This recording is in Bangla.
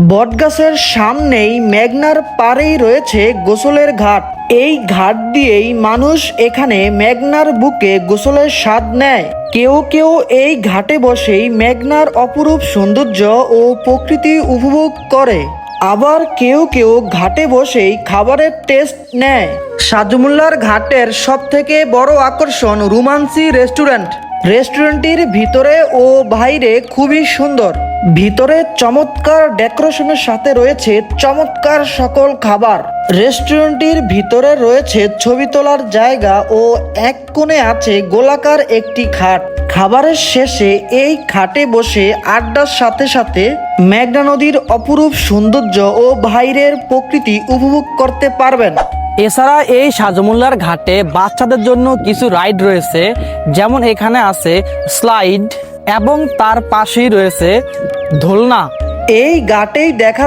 বটগাছের সামনেই মেঘনার পাড়েই রয়েছে গোসলের ঘাট। এই ঘাট দিয়েই মানুষ এখানে মেঘনার বুকে গোসলের স্বাদ নেয়। কেউ কেউ এই ঘাটে বসেই মেঘনার অপরূপ সৌন্দর্য ও প্রকৃতি উপভোগ করে। আবার কেউ কেউ ঘাটে বসেই খাবারের টেস্ট নেয়। সাজমুল্লার ঘাটের সব থেকে বড় আকর্ষণ রোমান্সি রেস্টুরেন্ট। রেস্টুরেন্টটির ভিতরে ও বাইরে খুবই সুন্দর। ভিতরে চমৎকার ডেকোরেশনের সাথে রয়েছে চমৎকার সকল খাবার। রেস্টুরেন্টটির ভিতরে রয়েছে ছবি তোলার জায়গা ও এক কোণে আছে গোলাকার একটি খাট। খাবারের শেষে এই খাটে বসে আড্ডার সাথে সাথে মেঘনা নদীর অপরূপ সৌন্দর্য ও বাইরের প্রকৃতি উপভোগ করতে পারবেন। এছাড়া এই সাজমুল্লার ঘাটে বাচ্চাদের জন্য কিছু রাইড রয়েছে, যেমন এখানে আছে স্লাইড এবং তার পাশেই রয়েছে ধোলনা। এই ঘাটেই দেখা